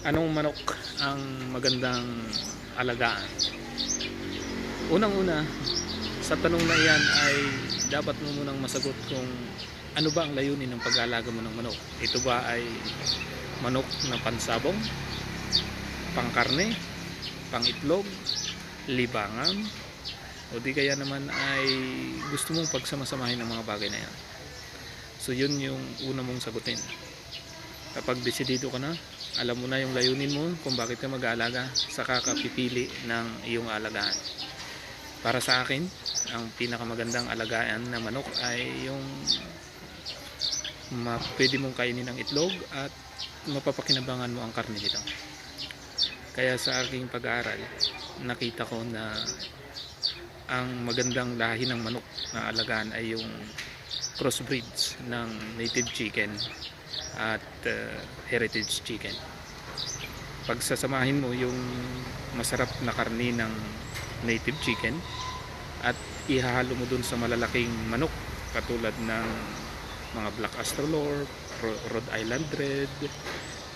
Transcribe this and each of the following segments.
Anong manok ang magandang alagaan? Unang-una, sa tanong na iyan ay dapat mo munang masagot kung ano ba ang layunin ng pag-aalaga mo ng manok. Ito ba ay manok na pansabong, pangkarne, pangitlog, libangan, o di kaya naman ay gusto mong pagsamasamahin ng mga bagay na yan. So yun yung una mong sagutin. Kapag desidido ka na, alam mo na yung layunin mo kung bakit ka mag-aalaga, saka ka pipili ng iyong alagaan. Para sa akin, ang pinakamagandang alagaan na manok ay yung ma pwede mong kainin ng itlog at mapapakinabangan mo ang karne nito. Kaya sa aking pag-aaral, nakita ko na ang magandang lahi ng manok na alagaan ay yung crossbreeds ng native chicken at uh, heritage chicken. Pagsasamahin mo yung masarap na karni ng native chicken at ihahalo mo dun sa malalaking manok katulad ng mga Black Astrolor, Ro- Rhode Island Red,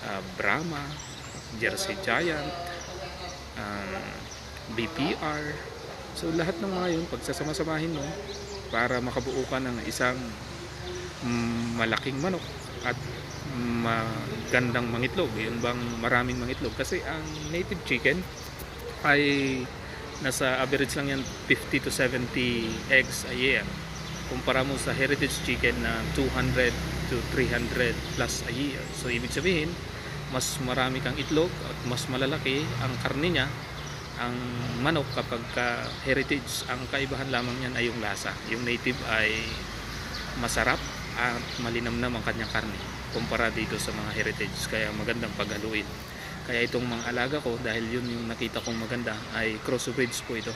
uh, Brahma, Jersey Giant, um, BPR. So lahat ng mga yun, pagsasama-samahin mo para makabuo ka ng isang mm, malaking manok at magandang mangitlog. Yun bang maraming mangitlog? Kasi ang native chicken ay nasa average lang yan 50 to 70 eggs a year. Kumpara mo sa heritage chicken na 200 to 300 plus a year. So ibig sabihin, mas marami kang itlog at mas malalaki ang karne niya ang manok kapag ka heritage ang kaibahan lamang niyan ay yung lasa yung native ay masarap at malinamnam ang kanyang karne kumpara dito sa mga heritage. Kaya magandang paghaluin. Kaya itong mga alaga ko dahil yun yung nakita kong maganda ay crossbreeds po ito.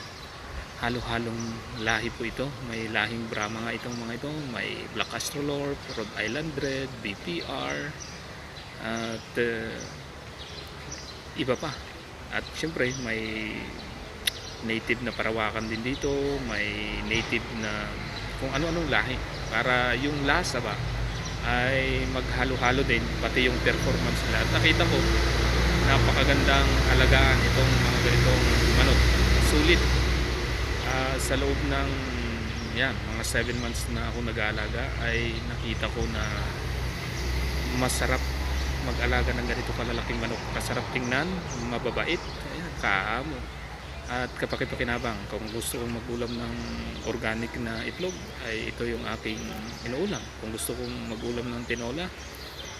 Halo-halong lahi po ito. May lahing Brahma nga itong mga ito. May Black Astrolorp, Rhode Island Red, BPR at uh, iba pa. At syempre may native na parawakan din dito. May native na kung ano-anong lahi. Para yung lasa ba ay maghalo-halo din pati yung performance nila. At nakita ko napakagandang alagaan itong mga ganitong manok. Sulit. Ah, sa loob ng yan, mga 7 months na ako nag-aalaga ay nakita ko na masarap mag-alaga ng ganito kalalaking manok. Kasarap tingnan, mababait ayan, kaamo at kapaki-pakinabang kung gusto kong magulam ng organic na itlog ay ito yung aking inuulam. Kung gusto kong magulam ng tinola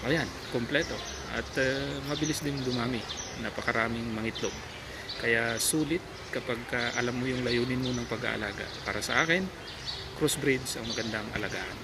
ayan, kompleto. At uh, mabilis din dumami napakaraming mangitlog. Kaya sulit kapag ka alam mo yung layunin mo ng pag-aalaga. Para sa akin crossbreeds ang magandang alagaan